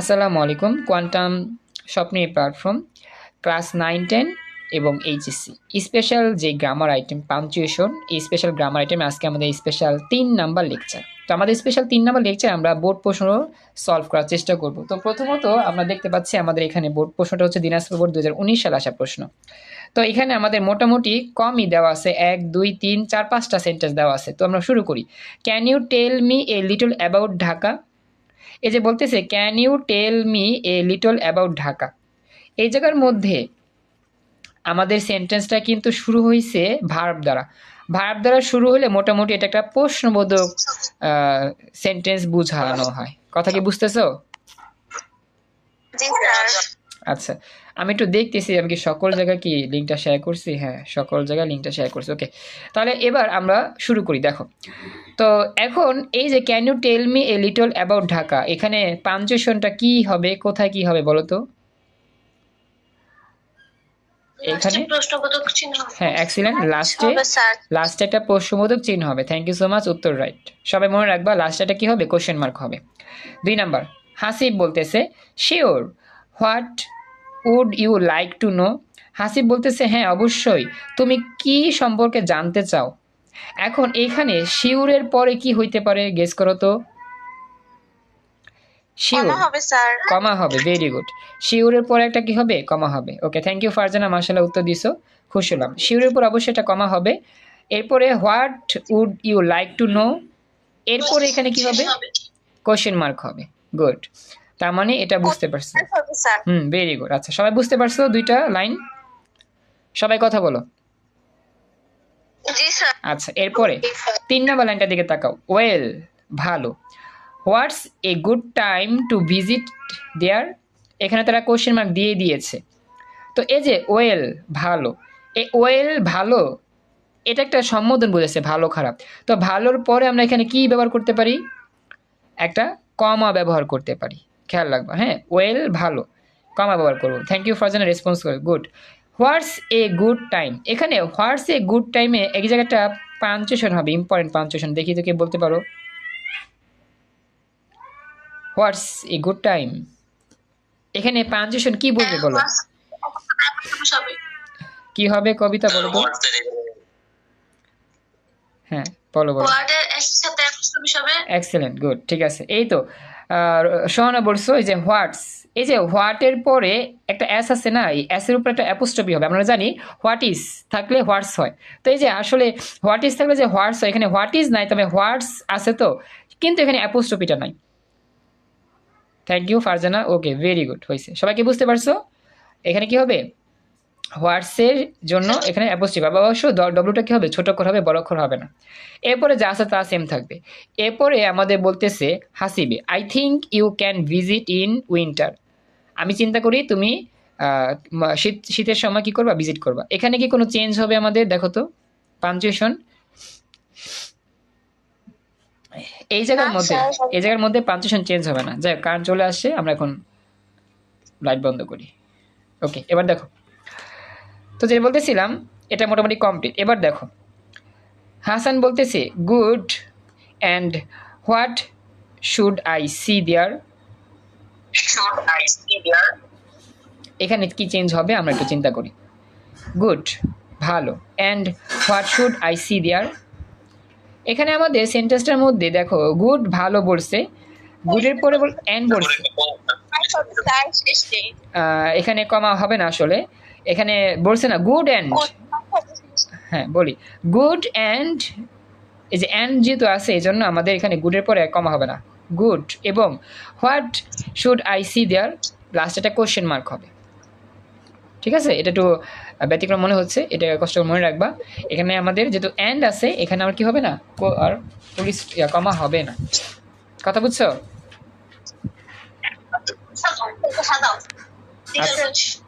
আসসালামু আলাইকুম, কোয়ান্টাম স্বপ্নে প্ল্যাটফর্ম ক্লাস নাইন টেন এবং এইচএসসি স্পেশাল যে গ্রামার আইটেম পাঞ্চুয়েশন এই স্পেশাল গ্রামার আইটেম আজকে আমাদের স্পেশাল তিন নাম্বার লেকচার তো আমাদের স্পেশাল তিন নাম্বার লেকচার আমরা বোর্ড প্রশ্ন সলভ করার চেষ্টা করব। তো প্রথমত আমরা দেখতে পাচ্ছি আমাদের এখানে বোর্ড প্রশ্নটা হচ্ছে দিনাজপুর বোর্ড দু হাজার উনিশ সালে আসা প্রশ্ন। তো এখানে আমাদের মোটামুটি কমই দেওয়া আছে, এক, দুই, তিন, চার, পাঁচটা সেন্টেন্স দেওয়া আছে। তো আমরা শুরু করি। Can you tell me a little about Dhaka এই যে বলতেছে can you tell me a little about Dhaka এই জায়গার মধ্যে আমাদের সেন্টেন্সটা কিন্তু শুরু হয়েছে ভার্ব দ্বারা। ভার্ব দ্বারা শুরু হলে মোটামুটি এটা একটা প্রশ্নবোধক সেন্টেন্স বুঝানো হয়। কথা কি বুঝতেছো? আচ্ছা। আমি একটু দেখতেছি আমি কি সকল জায়গায় কি লিঙ্কটা শেয়ার করছি? হ্যাঁ সকল জায়গায় লিঙ্কটা শেয়ার করছি ওকে তাহলে এবার আমরা শুরু করি দেখো। তো এখন এই যে can you tell me a little about Dhaka? এখানে পাঞ্চুয়েশনটা কি হবে? কোথায় কি হবে বলো তো? এখানে? হ্যাঁ এক্সিলেন্ট লাস্টে হবে স্যার লাস্টে একটা প্রশ্নবোধক চিহ্ন হবে। থ্যাংক ইউ সো মাচ উত্তর রাইট সবাই মনে রাখবা লাস্টে একটা কি হবে? কোশ্চেন মার্ক হবে। দুই নাম্বার হাসিব বলতেছে sure what would you like to know Hasib বলতেছে হ্যাঁ অবশ্যই। তুমি কি সম্পর্কে জানতে চাও? এখন এখানে শিউরের পরে কি হইতে পারে গেস করো তো। শিওর কমা হবে ভেরি গুড শিওরের পরে একটা কি হবে? কমা হবে। ওকে থ্যাংক ইউ ফারজানা মার্শাল্লাহ উত্তর দিছো। খুশি হলাম। শিওরের পর অবশ্যই একটা কমা হবে। এরপরে what would you like to know? এরপরে এখানে কি হবে? কোশ্চেন মার্ক হবে। গুড তার মানে এটা বুঝতে পারছ। হুম ভেরি গুড আচ্ছা সবাই বুঝতে পারছ দুইটা লাইন? সবাই কথা বলো। জি স্যার আচ্ছা এরপরে তিন নাম্বার লাইনটার দিকে তাকাও। ওয়েল ভালো। What's a good time to visit there এখানে তারা কোশ্চেন মার্ক দিয়ে দিয়েছে। তো এই যে ওয়েল ভালো। এ ওয়েল ভালো এটা একটা সম্বোধন বুঝেছে ভালো খারাপ। তো ভালোর পরে আমরা এখানে কি ব্যবহার করতে পারি? একটা কমা ব্যবহার করতে পারি। খেয়াল রাখবা হ্যাঁ? ওয়েল ভালো। কমা ব্যবহার করব। থ্যাংক ইউ ফর জেনার রেসপন্স করে good what's a good time এখানে হোয়াটস এ গুড টাইমে এক জায়গাটা পাঞ্চুয়েশন হবে ইম্পর্টেন্ট পাঞ্চুয়েশন দেখি তো কে বলতে পারো। হোয়াটস এ গুড টাইম এখানে পাঞ্চুয়েশন কি বলবে বলো? কি হবে কবিতা বলো তো? হ্যাঁ বলো বলো। এক্সেলেন্ট গুড ঠিক আছে। এই তো সোহানা বলছো, এই যে হোয়াটস, এই যে হোয়াটের পরে একটা অ্যাস আছে না, এই অ্যাসের উপর একটা অ্যাপোস্টপি হবে। আমরা জানি, হোয়াট ইজ থাকলে হোয়াটস হয়। তো এই যে আসলে হোয়াট ইজ থাকলে যে হোয়াটস হয়, এখানে হোয়াট ইজ নাই, তবে হোয়াটস আছে তো, কিন্তু এখানে অ্যাপোস্টপিটা নাই। Thank you Farzana. Okay very good হয়েছে। সবাই কি বুঝতে পারছ? এখানে কি হবে? হোয়াটসের জন্য এখানে অ্যাপোস্ট্রিক হবে অবশ্য ডব্লুটা কি হবে? ছোট অক্ষর হবে বড় অক্ষর হবে না। এরপরে যা আছে তা সেম থাকবে। এরপরে আমাদের বলতেছে হাসিবে I think you can visit in winter আমি চিন্তা করি তুমি শীত শীতের সময় কি করবা? ভিজিট করবা। এখানে কি কোনো চেঞ্জ হবে আমাদের? দেখো তো পাঞ্চুয়েশন এই জায়গার মধ্যে এই জায়গার মধ্যে পাঞ্চুয়েশন চেঞ্জ হবে না। যাই কারেন্ট চলে আসছে আমরা এখন লাইট বন্ধ করি। ওকে এবার দেখো। তো যেটা বলতেছিলাম এটা মোটামুটি কমপ্লিট এবার দেখো। হাসান বলতেছে good and what should I see there? এখানে কি চেঞ্জ হবে আমরা একটু চিন্তা করি। গুড ভালো। And what should I see there? এখানে আমাদের সেন্টেন্সটার মধ্যে দেখো গুড ভালো বলছে। গুডের পরে বল অ্যান্ড বলছে। এখানে কমা হবে না আসলে। এখানে বলছে না গুড অ্যান্ড হ্যাঁ বলি। গুড অ্যান্ড এই যে অ্যান্ড যেহেতু আছে এই জন্য আমাদের এখানে গুডের পরে কমা হবে না। গুড এবং what should I see there last একটা কোশ্চেন মার্ক হবে। ঠিক আছে? এটা একটু ব্যতিক্রম মনে হচ্ছে এটা কষ্ট করে মনে রাখবা। এখানে আমাদের যেহেতু অ্যান্ড আছে এখানে আমার কি হবে না? আর পুলিশ কমা হবে না। কথা বুঝছ।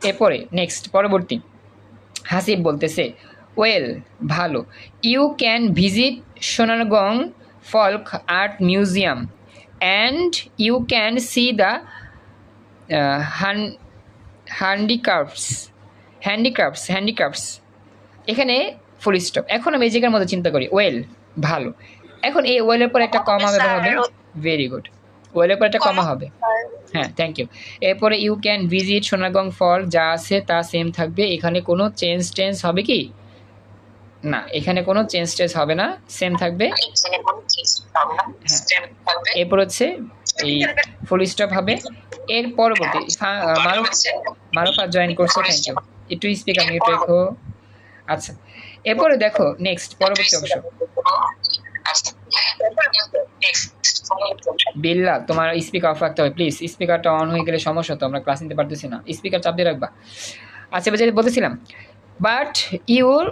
এরপরে নেক্সট পরবর্তী। হাসিব বলতেছে ওয়েল ভালো। You can visit Sonargaon folk art museum and you can see the Han handicrafts handicrafts handicrafts এখানে ফুল স্টপ এখন আমি এই জায়গার মধ্যে চিন্তা করি ওয়েল ভালো। এখন এই ওয়েলের পর একটা কমা ব্যবহার হবে। ভেরি গুড ওয়েলের পরে একটা কমা হবে। হ্যাঁ। থ্যাংক ইউ এরপরে you can visit Sonargaon folk যা আছে তা সেম থাকবে। এখানে কোনো চেঞ্জ টেঞ্জ হবে কি? না এখানে কোনো চেঞ্জ টেঞ্জ হবে না সেম থাকবে। এরপর হচ্ছে এই ফুল স্টপ হবে। এর পরবর্তী আহ, মারুফা জয়েন করছে থ্যাংক ইউ একটু স্পিকার মিউট রেখো। আচ্ছা এরপরে দেখো নেক্সট পরবর্তী অংশ। বিল্লা, তোমার স্পিকার অফ রাখতে হবে প্লিজ স্পিকারটা অন হয়ে গেলে সমস্যা তো, আমরা ক্লাস নিতে পারতেছি না। স্পিকার চাপ দিয়ে রাখবা। আচ্ছা যেটা বলতেছিলাম but your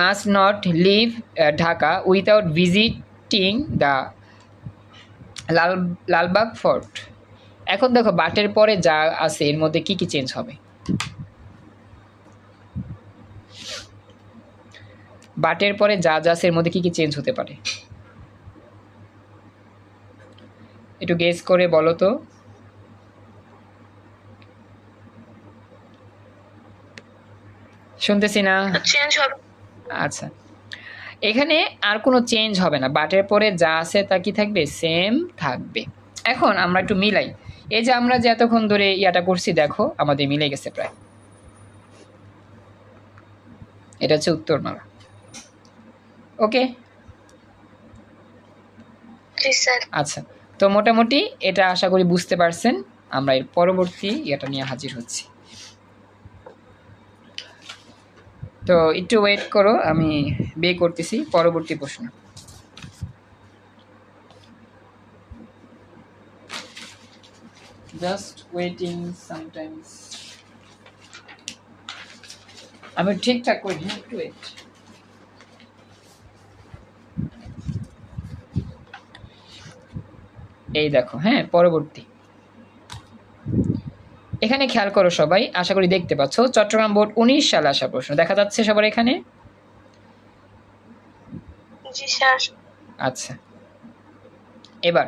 must not leave Dhaka without visiting the Lal, Lalbagh fort এখন দেখো, বাটের পরে যা আছে, এর মধ্যে কি কি চেঞ্জ হবে? বাটের পরে যা যা আছে এর মধ্যে কি কি চেঞ্জ হতে পারে? একটু গেস করে বলো তো। শুনতেছি না? চেঞ্জ হবে। আচ্ছা। এখানে আর কোনো চেঞ্জ হবে না। বাটের পরে যা আছে তা কি থাকবে? সেম থাকবে। এখন আমরা একটু মিলাই। এই যে আমরা যে এতক্ষণ ধরে ইয়াটা করছি দেখো আমাদের মিলে গেছে প্রায়। এটা হচ্ছে উত্তরমালা। ওকে? আচ্ছা তো মোটামুটি এটা আশা করি বুঝতে পারছেন। আমরা এর পরবর্তী ইয়েটা নিয়ে হাজির হচ্ছি। তো একটু ওয়েট করো আমি বে করতেছি। পরবর্তী প্রশ্ন। জাস্ট ওয়েটিং সামটাইমস আমি ঠিকঠাক করি একটু ওয়েট এই দেখো হ্যাঁ পরবর্তী। এখানে খেয়াল করো সবাই আশা করি দেখতে পাচ্ছ চট্টগ্রাম বোর্ড উনিশ সালে আসা প্রশ্ন। দেখা যাচ্ছে সবার এখানে? আচ্ছা। এবার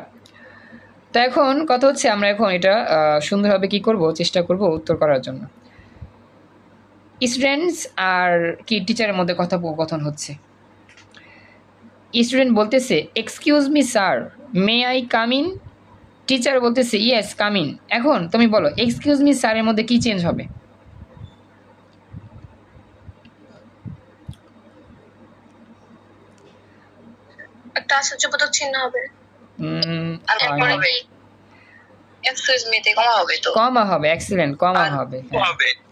তো এখন কথা হচ্ছে আমরা এখন এটা সুন্দরভাবে কি করব চেষ্টা করব উত্তর করার জন্য। স্টুডেন্টস আর কি টিচারের মধ্যে কথোপকথন হচ্ছে? স্টুডেন্ট বলতেছে excuse me sir may I come in teacher বলতেছে ইয়েস কাম ইন এখন তুমি বলো এক্সকিউজ মি স্যারের মধ্যে কি চেঞ্জ হবে? একটা আশ্চর্যবোধক চিহ্ন হবে। উম, আর পরে না। কি এক্সকিউজ মি তে কমা হবে তো। কমা হবে এক্সিলেন্ট কমা হবে।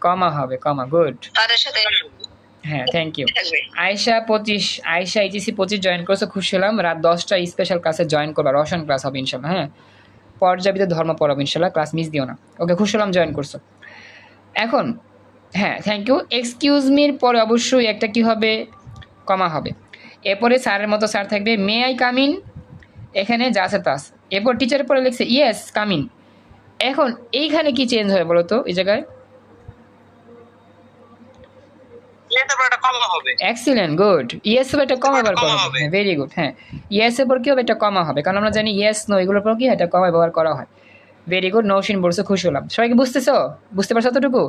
কমা হবে। কমা গুড তাদের সাথে হ্যাঁ থ্যাংক ইউ আয়শা পঁচিশ আয়শা এইচএসি পঁচিশ জয়েন করেছে খুশি হলাম। রাত দশটা স্পেশাল ক্লাসে জয়েন করবা রসায়ন ক্লাস হবে ইনশাল্লাহ হ্যাঁ। পর্যাবিত ধর্ম পড়াবো ইনশাল্লাহ ক্লাস মিস দিও না। ওকে খুশি হলাম জয়েন করছ। এখন হ্যাঁ থ্যাংক ইউ এক্সকিউজ মির পরে অবশ্যই একটা কি হবে? কমা হবে। এরপরে স্যারের মতো স্যার থাকবে মে আই কামিন এখানে যা আছে তাস এরপর টিচারের পরে লিখছে ইয়েস কামিন এখন এইখানে কি চেঞ্জ হয় বলো তো এই জায়গায়? এক্সিলেন্ট গুড ইয়েস এর একটা কমা ব্যবহার হবে। ভেরি গুড হ্যাঁ। ইয়েস এর পর কি হবে? একটা কমা হবে। কারণ আমরা জানি ইয়েস নো এগুলোর পর কি একটা কমা ব্যবহার করা হয়। ভেরি গুড নৌসিন বলছে খুশি হলাম। সবাইকে বুঝতেছো? বুঝতে পারছ এতটুকু?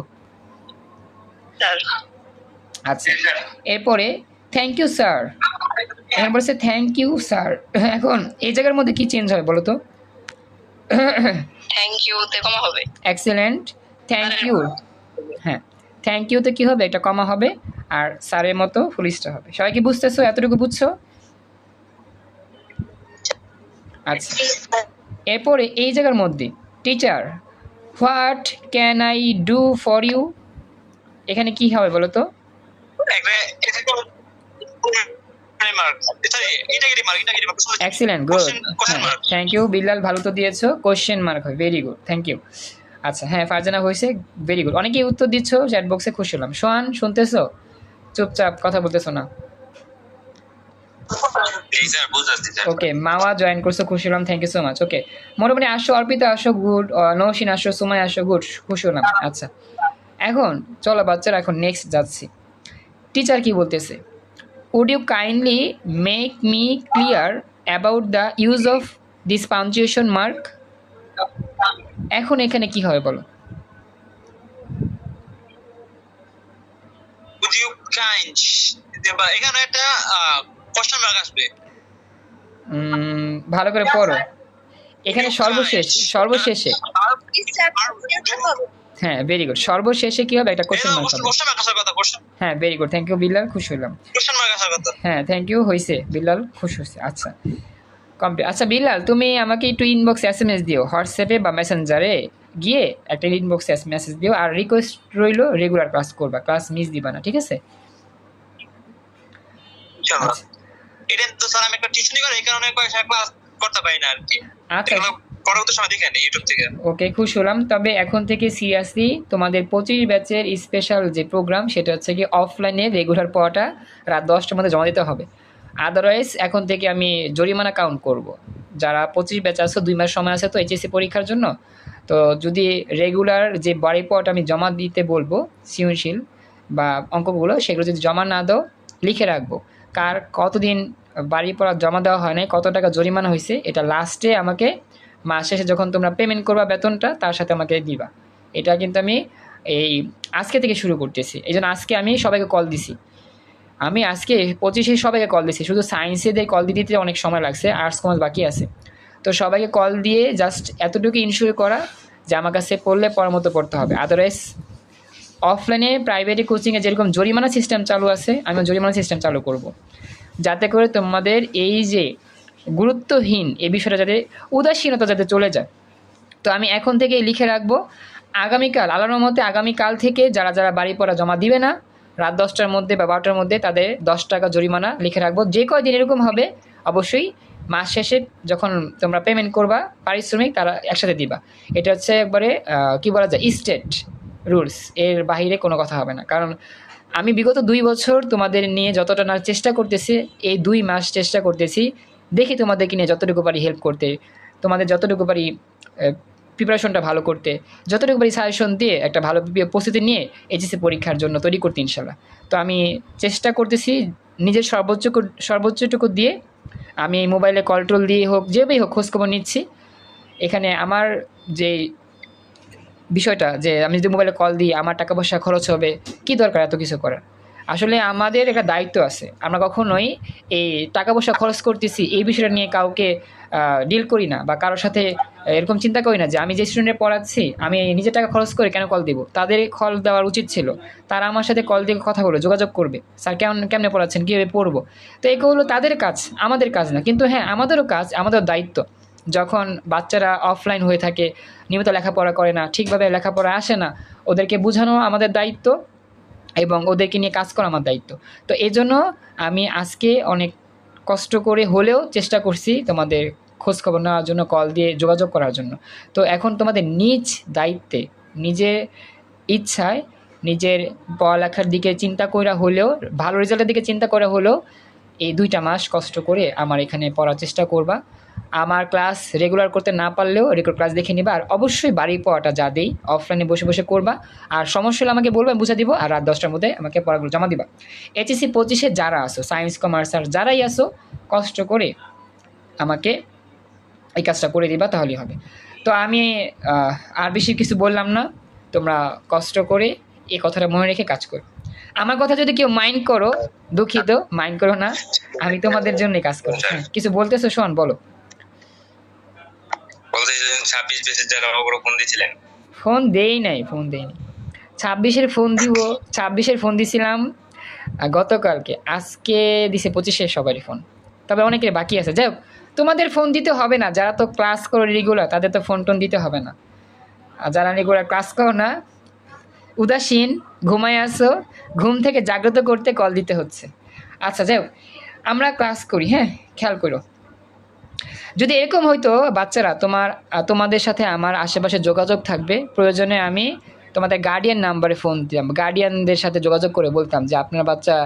আচ্ছা। এরপরে থ্যাংক ইউ স্যার এখন বলছে থ্যাংক ইউ স্যার এখন এই জায়গার মধ্যে কি চেঞ্জ হয় বলো তো? থ্যাংক ইউ তে কমা হবে। এক্সিলেন্ট থ্যাংক ইউ হ্যাঁ। থ্যাংক ইউতে কি হবে? এটা কমা হবে আর স্যারের মতো ফুল স্টার হবে। সবাই কি বুঝতেছো এতটুকু বুঝছ? আচ্ছা। এরপরে এই জায়গার মধ্যে teacher what can I do for you এখানে কি হবে বলো তো? এক্সিলেন্ট গুড হ্যাঁ থ্যাংক ইউ বিল্লাল ভালো তো দিয়েছ। কোশ্চেন মার্ক হয় ভেরি গুড থ্যাংক ইউ আচ্ছা হ্যাঁ ফারজানা হয়েছে ভেরি গুড অনেকেই উত্তর দিচ্ছ চ্যাট বক্সে খুশি হলাম। সোহান শুনতেছো? চুপচাপ কথা বলতেছো না। ওকে মাওয়া জয়েন করছ খুশি হলাম thank you so much okay মোটামুটি আসো অর্পিতা আসো গুড নৌসিন আসো সুমাই আসো গুড খুশি হলাম। আচ্ছা এখন চলো বাচ্চারা এখন নেক্সট যাচ্ছি। টিচার কি বলতেছে? Would you kindly make me clear about the use of this punctuation mark এখন এখানে কি হবে বলো? এখানে একটা কোশ্চেন মার্ক আসবে। উম, ভালো করে পড়ো। এখানে সর্বশেষ সর্বশেষে। হ্যাঁ ভেরি গুড সর্বশেষে কি হবে? একটা কোশ্চেন মার্ক হবে। হ্যাঁ very good thank you Billal খুশি হলাম। হ্যাঁ থ্যাংক ইউ হয়েছে বিল্লাল খুশি হয়েছে আচ্ছা। কমপ্লিট আচ্ছা বিল্লাল তুমি আমাকে একটু ইনবক্সে এস এম এস দিও হোয়াটসঅ্যাপে বা মেসেঞ্জারে গিয়ে একটা ইনবক্সে মেসেজ দিও আর রিকোয়েস্ট রইল রেগুলার ক্লাস করবা ক্লাস মিস দিবা না ঠিক আছে? আচ্ছা। এটা তো স্যার আমি একটা টিউশনি করি এই কারণে কয়েকটা ক্লাস করতে পারি না আর কি। আচ্ছা। পরবর্তী সময় দেখে নিই ইউটিউব থেকে। ওকে খুশি হলাম। তবে এখন থেকে সিরিয়াসলি তোমাদের পঁচিশ ব্যাচের স্পেশাল যে প্রোগ্রাম সেটা হচ্ছে কি অফলাইনে রেগুলার পড়াটা রাত দশটার মধ্যে জমা দিতে হবে। আদারওয়াইজ এখন থেকে আমি জরিমানা কাউন্ট করব। যারা পঁচিশ ব্যাচ আছে, দুই মাস সময় আছে তো এইচএসসি পরীক্ষার জন্য। তো যদি রেগুলার যে বাড়ি পট আমি জমা দিতে বলব, সৃজনশীল বা অঙ্কগুলো, সেগুলো যদি জমা না দাও, লিখে রাখব। কার কতদিন বাড়ি পড়া জমা দেওয়া হয় নাই, কত টাকা জরিমানা হয়েছে, এটা লাস্টে আমাকে মাস শেষে যখন তোমরা পেমেন্ট করবা বেতনটা, তার সাথে আমাকে দিবা। এটা কিন্তু আমি এই আজকে থেকে শুরু করতেছি। এই জন্য আজকে আমি সবাইকে কল দিছি। আমি আজকে পঁচিশে সবাইকে কল দিছি। শুধু সায়েন্সেদের কল দিতে দিতে অনেক সময় লাগছে আর্টস কমার্স বাকি আছে। তো সবাইকে কল দিয়ে জাস্ট এতটুকু ইনশিওর করা যে আমার কাছে পড়লে পড়ার মতো পড়তে হবে। আদারওয়াইজ অফলাইনে প্রাইভেটে কোচিংয়ে যেরকম জরিমানা সিস্টেম চালু আছে, আমি জরিমানা সিস্টেম চালু করব। যাতে করে তোমাদের এই যে গুরুত্বহীন এ বিষয়টা যাতে, উদাসীনতা যাতে চলে যায়। তো আমি এখন থেকে লিখে রাখব, আগামীকাল, আল্লাহর মতে আগামীকাল থেকে যারা যারা বাড়ি পড়া জমা দিবে না রাত দশটার মধ্যে বা বারোটার মধ্যে তাদের দশ টাকা জরিমানা লিখে রাখব। যে কয়দিন এরকম হবে, অবশ্যই মাস শেষে যখন তোমরা পেমেন্ট করবা, পারিশ্রমিক তারা একসাথে দিবা। এটা হচ্ছে একবারে কি বলা যায় স্টেট রুলস এর বাইরে কোনো কথা হবে না। কারণ আমি বিগত দুই বছর তোমাদের নিয়ে যতটা না চেষ্টা করতেছি, এই দুই মাস চেষ্টা করতেছি, দেখি তোমাদেরকে নিয়ে যতটুকু পারি হেল্প করতে। তোমাদের যতটুকু পারি প্রিপারেশনটা ভালো করতে, যতটুকু পারি সাজেশন দিয়ে একটা ভালো প্রস্তুতি নিয়ে এইচএসসি পরীক্ষার জন্য তৈরি করতে ইনশাল্লাহ তো আমি চেষ্টা করতেছি নিজের সর্বোচ্চ সর্বোচ্চটুকু দিয়ে আমি মোবাইলে কল টল দিয়ে হোক যেভাবেই হোক খোঁজখবর নিচ্ছি। এখানে আমার যে বিষয়টা যে আমি যদি মোবাইলে কল দিই, আমার টাকা পয়সা খরচ হবে, কি দরকার এত কিছু করার? আসলে আমাদের একটা দায়িত্ব আছে। আমরা কখনোই এই টাকা পয়সা খরচ করতেছি এই বিষয়টা নিয়ে কাউকে ডিল করি না বা কারোর সাথে এরকম চিন্তা করি না যে আমি যে স্টুডেন্টে পড়াচ্ছি, আমি নিজের টাকা খরচ করে কেন কল দিব? তাদের কল দেওয়ার উচিত ছিল। তারা আমার সাথে কল দিয়ে কথা বলবে যোগাযোগ করবে। স্যার, কেমন, কেমনে পড়াচ্ছেন? কীভাবে পড়ব? তো এগুলো তাদের কাজ, আমাদের কাজ না। কিন্তু হ্যাঁ আমাদেরও কাজ আমাদের দায়িত্ব। যখন বাচ্চারা অফলাইন হয়ে থাকে, নিয়মিত লেখাপড়া করে না, ঠিকভাবে লেখাপড়া আসে না, ওদেরকে বোঝানো আমাদের দায়িত্ব। এবং ওদেরকে নিয়ে কাজ করা আমার দায়িত্ব। তো এই জন্য আমি আজকে অনেক কষ্ট করে হলেও চেষ্টা করছি তোমাদের খোঁজ খবর নেওয়ার জন্য, কল দিয়ে যোগাযোগ করার জন্য। তো এখন তোমাদের নিজ দায়িত্বে, নিজের ইচ্ছায়, নিজের পড়ালেখার দিকে চিন্তা করা হলেও, ভালো রেজাল্টের দিকে চিন্তা করা হলেও এই দুইটা মাস কষ্ট করে আমার এখানে পড়ার চেষ্টা করবা। আমার ক্লাস রেগুলার করতে না পারলেও রেকর্ড ক্লাস দেখে নিবা। আর অবশ্যই বাড়ির পড়াটা যা দেই অফলাইনে বসে বসে করবা। আর সমস্যা হলে আমাকে বলবে বুঝে দিব। আর রাত দশটার মধ্যে আমাকে পড়াগুলো জমা দিবা। এইচএসসি পঁচিশে যারা আসো সায়েন্স কমার্স আর যারাই আসো কষ্ট করে আমাকে এই কাজটা করে দিবা, তাহলেই হবে। তো আমি আর বেশি কিছু বললাম না। তোমরা কষ্ট করে এই কথাটা মনে রেখে কাজ করো। আমার কথা যদি কেউ মাইন্ড করো, দুঃখিত মাইন্ড করো না। আমি তোমাদের জন্যই কাজ করি হ্যাঁ কিছু বলতেছো শোন, বলো। ছাব্বিশ বেসের যারা ওগুলো ফোন দিয়েছিলেন। ফোন দেই নাই, ফোন দেই ছাব্বিশের ফোন দিব, ছাব্বিশের ফোন দিছিলাম গতকালকে, আজকে দিছে পঁচিশের সবারই ফোন। তবে অনেকের বাকি আছে। যাই হোক, তোমাদের ফোন দিতে হবে না, যারা তো ক্লাস করো রেগুলার তাদের তো ফোন টোন দিতে হবে না। আর যারা রেগুলার ক্লাস করো না, উদাসীন, ঘুমায় আসো ঘুম থেকে জাগ্রত করতে কল দিতে হচ্ছে। আচ্ছা যাই হোক, আমরা ক্লাস করি হ্যাঁ? খেয়াল করো। যদি এরকম হয়তো বাচ্চারা, তোমার তোমাদের সাথে আমার আশেপাশে যোগাযোগ থাকবে, প্রয়োজনে আমি তোমাদের গার্ডিয়ান নাম্বারে ফোন দিতাম। গার্ডিয়ানদের সাথে যোগাযোগ করে বলতাম যে, আপনার বাচ্চা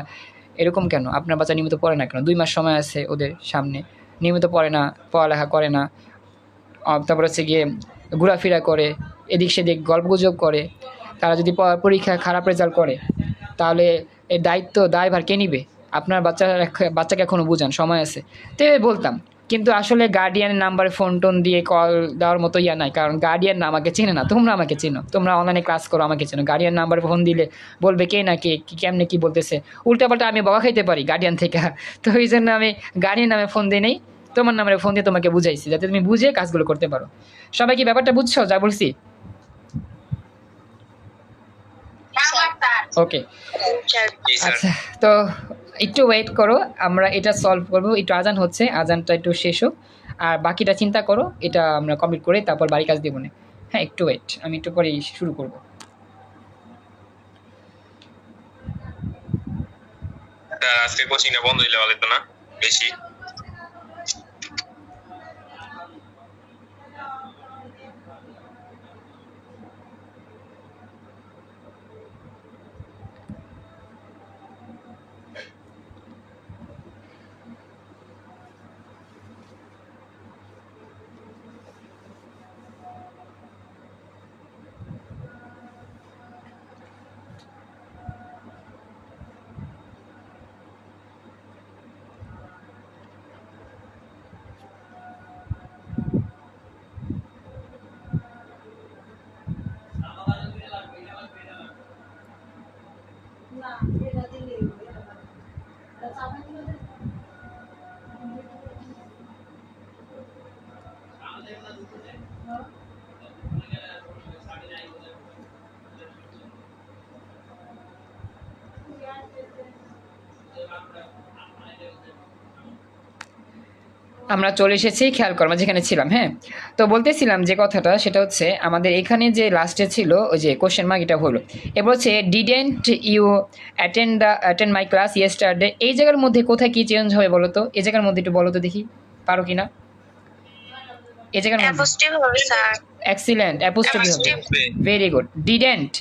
এরকম কেন? আপনার বাচ্চা নিয়মিত পড়ে না কেন? দুই মাস সময় আছে ওদের সামনে। নিয়মিত পড়ে না, পড়ালেখা করে না। তারপর হচ্ছে গিয়ে ঘোরাফেরা করে, এদিক সেদিক গল্পগুজব করে। তারা যদি পরীক্ষা খারাপ রেজাল্ট করে, তাহলে এই দায়িত্ব দায়ভার কে নিবে? আপনার বাচ্চা বাচ্চাকে এখনও বুঝান, সময় আছে। তো বলতাম কিন্তু আসলে গার্ডিয়ানের নাম্বারে ফোন টোন দিয়ে কল দেওয়ার মতো ইয়া নাই কারণ গার্ডিয়ান না আমাকে চেনে না তোমরা আমাকে চেনো। তোমরা অনলাইনে ক্লাস করো আমাকে চেনো। গার্ডিয়ান নাম্বারে ফোন দিলে বলবে কে না কে কি কেমনে কী বলতেছে। উল্টাপাল্টা আমি বকা খাইতে পারি গার্ডিয়ান থেকে। তো এই জন্য আমি গার্ডিয়ান নামে ফোন দিই নেই তোমার নাম্বারে ফোন দিয়ে তোমাকে বুঝাইছি যাতে তুমি বুঝে কাজগুলো করতে পারো। সবাই কি ব্যাপারটা বুঝছ? যা বলছি? ওকে আচ্ছা তো একটু ওয়েট করো, আমরা এটা সলভ করব। একটু আজান হচ্ছে, আজানটা একটু শেষ হোক। আর বাকিটা চিন্তা করো, এটা আমরা কমপ্লিট করে তারপর বাড়ির কাজ দেবো না। হ্যাঁ একটু ওয়েট আমি একটু পরেই শুরু করব। আজকে কোচিংটা বন্ধ দিলে ভালো না, বেশি। আমরা চলে এসেছি খেয়াল করো আমরা যেখানে ছিলাম হ্যাঁ? তো বলতেছিলাম যে কথাটা সেটা হচ্ছে আমাদের এখানে যে লাস্টে ছিল ওই যে কোশ্চেন মার্ক এটা হলো। এবার হচ্ছে didn't you attend the attend my class yesterday এই জায়গার মধ্যে কোথায় কি চেঞ্জ হবে বলো তো? এই জায়গার মধ্যে একটু বলো তো দেখি পারো কি না এই জায়গার মধ্যে। অ্যাপোস্টিভ হবে স্যার। এক্সিলেন্ট অ্যাপোস্ট্রফি হবে। ভেরি গুড ডিডেন্ট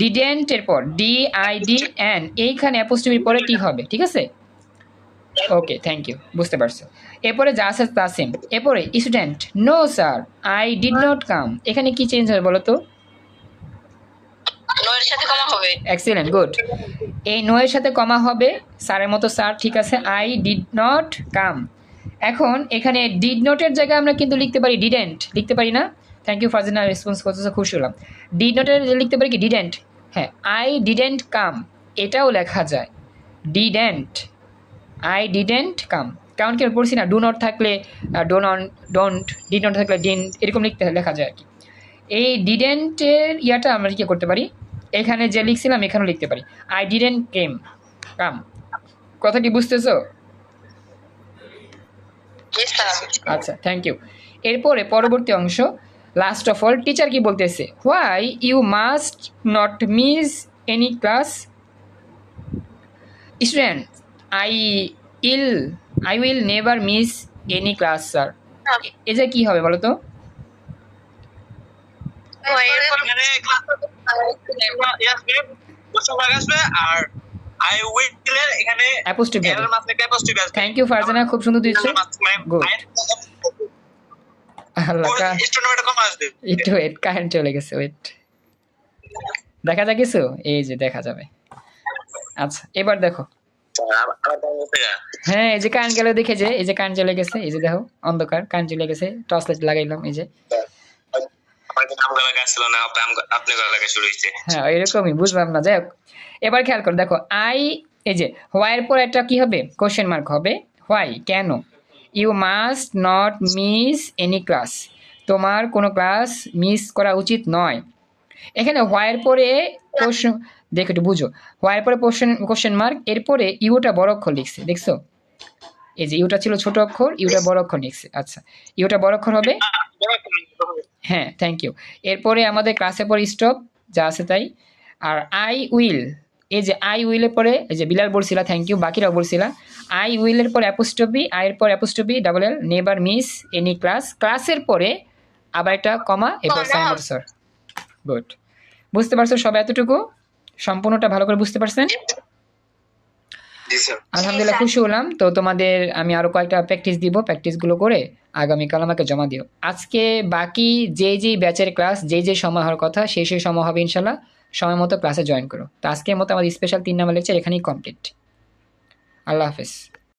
ডিডেন্ট এর পর ডি আই ডি এন এইখানে অ্যাপোস্ট্রফির পরে টি হবে ঠিক আছে? ওকে থ্যাংক ইউ বুঝতে পারছ। এরপরে যা আছে তা সেম এরপরে student no sir I did not come এখানে কি চেঞ্জ হবে বলো তো? নয়ের সাথে কমা হবে। এক্সিলেন্ট গুড এই নো এর সাথে কমা হবে। স্যারের মতো স্যার ঠিক আছে। আই ডিড নট কাম এখন এখানে ডিড নটের জায়গায় আমরা কিন্তু লিখতে পারি ডিডেন্ট লিখতে পারি না? থ্যাংক ইউ ফার্জিনা রেসপন্স করতেছে খুশি হলাম। ডিড নটের লিখতে পারি কি? ডিডেন্ট হ্যাঁ আই ডিডেন্ট কাম এটাও লেখা যায়। ডিডেন্ট আই ডিডেন্ট কাম কারণ কি পড়ছি না ডু নট থাকলে do not don't did not থাকলে ডিন এরকম লিখতে লেখা যায় আর কি। এই ডিডেন্টের ইয়াটা আমরা কি করতে পারি? এখানে যে লিখছিলাম এখানেও লিখতে পারি। আই ডিডেন্ট কেম কাম কথাটি বুঝতেছো? আচ্ছা থ্যাংক ইউ এরপরে পরবর্তী অংশ লাস্ট অফ অল টিচার কি বলতেছে? Why you must not miss any class student I I'll I will never miss any class sir এ যে কী হবে বলো তো আর আই এখানে অ্যাপোস্ট্রফি আসবে। থ্যাংক ইউ ফারজানা খুব সুন্দর. আল্লাহ কা স্টুডেন্ট একটু ওয়েট কারেন্ট চলে গেছে ওয়েট দেখা যায় কিছু? এই যে দেখা যাবে। আচ্ছা এবার দেখো। হ্যাঁ এই যে কারেন্ট গেলে দেখে যে, এই যে কারেন্ট চলে গেছে, এই যে দেখো, অন্ধকার কারেন্ট চলে গেছে টর্চ লাইট লাগাইলাম, এই যে। হ্যাঁ এরকমই বুঝলাম না, যাই এবার খেয়াল করো, দেখো আই এই যে পর একটা কি হবে? কোশ্চেন মার্ক হবে। হোয়াই কেন? You must not miss any class তোমার কোনো ক্লাস মিস করা উচিত নয়। এখানে হোয়াইয়ের পরে কোশ্চেন দেখো একটু বুঝো। হোয়াইয়ের পরে কোশ্চেন কোশ্চেন মার্ক এরপরে ইউটা বড় অক্ষর লিখছে দেখছ? এই যে ইউটা ছিল ছোট অক্ষর ইউটা বড় অক্ষর লিখছে আচ্ছা। ইউটা বড় অক্ষর হবে? হ্যাঁ থ্যাংক ইউ এরপরে আমাদের ক্লাসের পর স্টপ যা আছে তাই। আর আই উইল এই যে আই উইলের পরে এই যে বিলাল বলছিলা থ্যাংক ইউ বাকিরাও বলছিলা। আই উইলের পর অ্যাপোস্টপি আয়ের পর apostrophe double L never miss any class ক্লাসের পরে আবার একটা কমা এরপর. সাইন স্যার গুড বুঝতে পারছ সব এতটুকু? সম্পূর্ণটা ভালো করে বুঝতে পারছেন? আলহামদুলিল্লাহ খুশি হলাম। তো তোমাদের আমি আরও কয়েকটা প্র্যাকটিস দিব। প্র্যাকটিসগুলো করে আগামীকাল আমাকে জমা দিও। আজকে বাকি যে যে ব্যাচের ক্লাস যে যে সময় হওয়ার কথা সেই সেই সময় হবে ইনশাল্লাহ। সময় মতো ক্লাসে জয়েন করো। তো আজকের মতো আমাদের স্পেশাল তিন নাম্বার লেকচার এখানেই কমপ্লিট আল্লাহ হাফেজ।